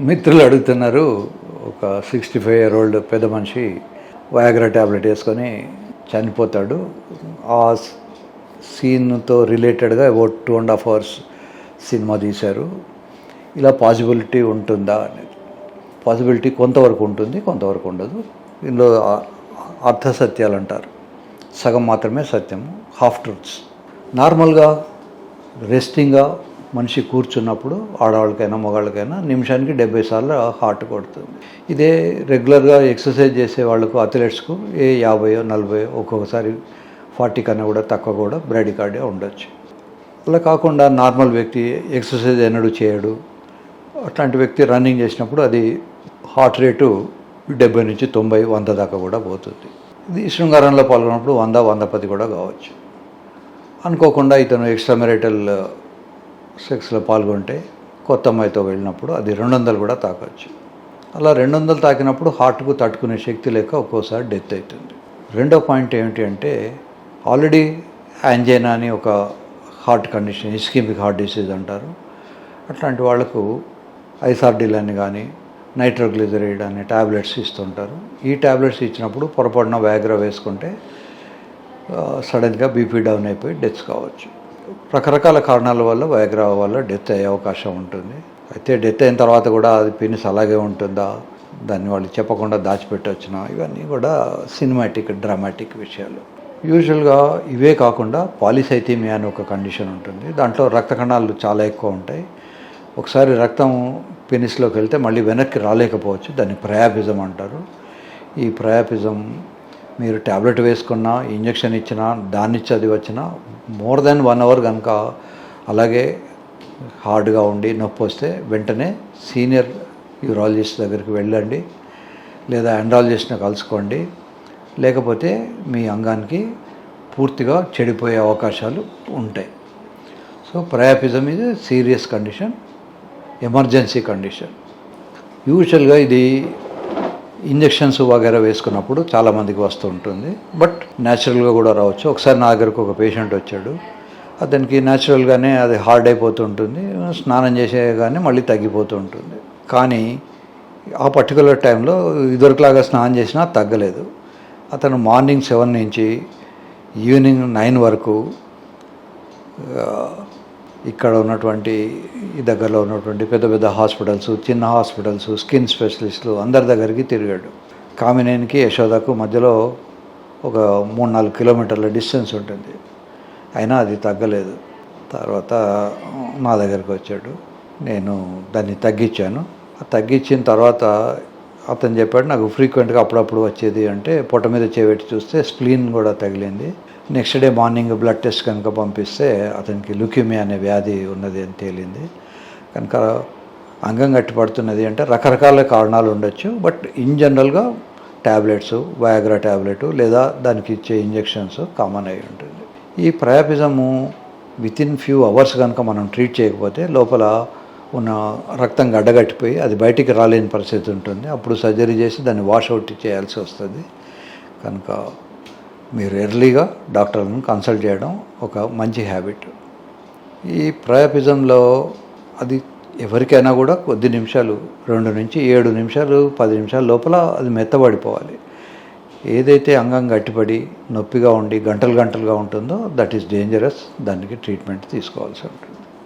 మిత్రులు అడుగుతున్నారు. ఒక సిక్స్టీ ఫైవ్ ఇయర్ ఓల్డ్ పెద్ద మనిషి వయాగ్రా ట్యాబ్లెట్ వేసుకొని చనిపోతాడు. ఆ సీన్తో రిలేటెడ్గా about two and half hours cinema తీశారు. ఇలా పాసిబిలిటీ ఉంటుందా అనేది. పాసిబిలిటీ కొంతవరకు ఉంటుంది కొంతవరకు ఉండదు. ఇందులో అర్ధ అర్థ సత్యాలు అంటారు. సగం మాత్రమే సత్యము హాఫ్ ట్రూత్స్ నార్మల్గా రెస్టింగ్గా మనిషి కూర్చున్నప్పుడు ఆడవాళ్ళకైనా మగవాళ్ళకైనా నిమిషానికి డెబ్బై సార్లు హార్ట్ కొడుతుంది. ఇదే రెగ్యులర్గా ఎక్సర్సైజ్ చేసే వాళ్ళకు అథ్లెట్స్కు ఏ యాభైయో నలభయో ఒక్కొక్కసారి ఫార్టీ కన్నా కూడా తక్కువ కూడా బ్రాడికార్డియా ఉండొచ్చు. అలా కాకుండా నార్మల్ వ్యక్తి ఎక్సర్సైజ్ ఎన్నడూ చేయడు. అట్లాంటి వ్యక్తి రన్నింగ్ చేసినప్పుడు అది హార్ట్ రేటు డెబ్బై నుంచి తొంభై వంద దాకా కూడా పోతుంది. ఇది శృంగారంలో పాల్గొన్నప్పుడు వంద వంద పది కూడా కావచ్చు. అనుకోకుండా ఇతను ఎక్స్ట్రా మెరిటల్ సెక్స్లో పాల్గొంటే కొత్త అమ్మాయితో వెళ్ళినప్పుడు అది రెండు వందలు కూడా తాకొచ్చు. అలా రెండు వందలు తాకినప్పుడు హార్ట్కు తట్టుకునే శక్తి లేక ఒక్కోసారి డెత్ అవుతుంది రెండో పాయింట్ ఏమిటి అంటే ఆల్రెడీ యాంజైనా అని ఒక heart condition ischemic heart disease అంటారు. అట్లాంటి వాళ్ళకు ఐసార్డిల్ అని కానీ నైట్రోగ్లిజరైడ్ అనే ట్యాబ్లెట్స్ ఇస్తుంటారు. ఈ ట్యాబ్లెట్స్ ఇచ్చినప్పుడు పొరపాటున వ్యాగ్రా వేసుకుంటే సడన్గా బీపీ డౌన్ అయిపోయి డెత్స్ కావచ్చు. రకరకాల కారణాల వల్ల వయగ్రా వల్ల డెత్ అయ్యే అవకాశం ఉంటుంది. అయితే డెత్ అయిన తర్వాత కూడా అది పినిస్ అలాగే ఉంటుందా? దాన్ని వాళ్ళు చెప్పకుండా దాచిపెట్టొచ్చిన? ఇవన్నీ కూడా సినిమాటిక్ డ్రామాటిక్ విషయాలు. యూజువల్గా ఇవే కాకుండా పాలిసైథీమియా అని ఒక కండిషన్ ఉంటుంది. దాంట్లో రక్త కణాలు చాలా ఎక్కువ ఉంటాయి. ఒకసారి రక్తం పెనిస్లోకి వెళ్తే మళ్ళీ వెనక్కి రాలేకపోవచ్చు. దాన్ని ప్రయాపిజం అంటారు. ఈ ప్రయాపిజం మీరు ట్యాబ్లెట్ వేసుకున్నా ఇంజక్షన్ ఇచ్చినా దాన్ని చదివి వచ్చినా మోర్ దెన్ వన్ అవర్ కనుక అలాగే హార్డ్గా ఉండి నొప్పి వస్తే వెంటనే సీనియర్ యూరాలజిస్ట్ దగ్గరికి వెళ్ళండి లేదా ఎండ్రాలజిస్ట్ని కలుసుకోండి. లేకపోతే మీ అంగానికి పూర్తిగా చెడిపోయే అవకాశాలు ఉంటాయి. సో ప్రయాపిజం ఇది సీరియస్ కండిషన్ ఎమర్జెన్సీ కండిషన్. యూజువల్గా ఇది ఇంజెక్షన్స్ వగేరా వేసుకున్నప్పుడు చాలామందికి వస్తూ ఉంటుంది. బట్ న్యాచురల్గా కూడా రావచ్చు. ఒకసారి నా దగ్గరకు ఒక పేషెంట్ వచ్చాడు. అతనికి న్యాచురల్గానే అది హార్డ్ అయిపోతూ ఉంటుంది. స్నానం చేసేగానే మళ్ళీ తగ్గిపోతూ ఉంటుంది. కానీ ఆ పర్టికులర్ టైంలో ఇదివరకులాగా స్నానం చేసినా తగ్గలేదు. అతను మార్నింగ్ సెవెన్ నుంచి ఈవినింగ్ నైన్ వరకు ఇక్కడ ఉన్నటువంటి ఈ దగ్గరలో ఉన్నటువంటి పెద్ద పెద్ద హాస్పిటల్స్ చిన్న హాస్పిటల్స్ స్కిన్ స్పెషలిస్టులు అందరి దగ్గరికి తిరిగాడు. కామినేనికి యశోదకు మధ్యలో ఒక మూడు నాలుగు కిలోమీటర్ల డిస్టెన్స్ ఉంటుంది. అయినా అది తగ్గలేదు. తర్వాత నా దగ్గరికి వచ్చాడు. నేను దాన్ని తగ్గించాను. తగ్గించిన తర్వాత అతను చెప్పాడు నాకు ఫ్రీక్వెంట్గా అప్పుడప్పుడు వచ్చేది అంటే పొట్ట మీద చేపెట్టి చూస్తే స్ప్లీన్ కూడా తగిలింది. Next day morning blood test కనుక పంపిస్తే అతనికి లుక్యూమియా అనే వ్యాధి ఉన్నది అని తేలింది. కనుక అంగం గట్టిపడుతున్నది అంటే రకరకాల కారణాలు ఉండొచ్చు. బట్ ఇన్ జనరల్గా ట్యాబ్లెట్స్ వయాగ్రా ట్యాబ్లెట్ లేదా దానికి ఇచ్చే ఇంజెక్షన్స్ కామన్ అయి ఉంటుంది. ఈ priapism with in few hours కనుక మనం ట్రీట్ చేయకపోతే లోపల ఉన్న రక్తం గడ్డగట్టిపోయి అది బయటికి రాలేని పరిస్థితి ఉంటుంది. అప్పుడు సర్జరీ చేసి దాన్ని వాష్ అవుట్ చేయాల్సి వస్తుంది. కనుక మీరు ఎర్లీగా డాక్టర్లను కన్సల్ట్ చేయడం ఒక మంచి హ్యాబిట్ ఈ ప్రయాపిజంలో అది ఎవరికైనా కూడా కొద్ది నిమిషాలు రెండు నుంచి ఏడు నిమిషాలు పది నిమిషాల లోపల అది మెత్తబడిపోవాలి. ఏదైతే అంగం గట్టిపడి నొప్పిగా ఉండి గంటలు గంటలుగా ఉంటుందో దట్ ఈస్ డేంజరస్ దానికి ట్రీట్మెంట్ తీసుకోవాల్సి ఉంటుంది.